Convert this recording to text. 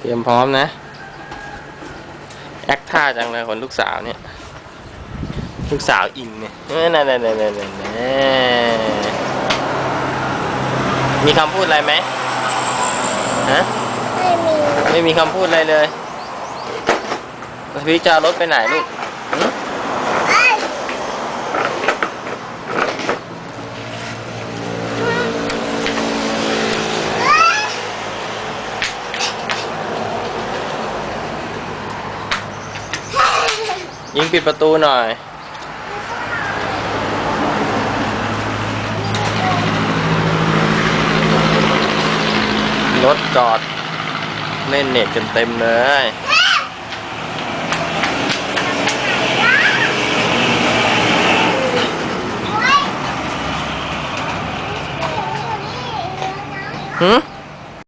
เตรียมพร้อมนะ แอคท่าจังเลยคนลูกสาวเนี่ย ลูกสาวอิงเนี่ยเออนั่นนั่นนั่นนั่นนั่นมีคำพูดอะไรไหมฮะ ไม่มี ไม่มีคำพูดอะไรเลยพี่จะเอารถไปไหนลูก ยิงปิดประตูหน่อย รถจอดเล่นเน็ตกันเต็มเลยหืม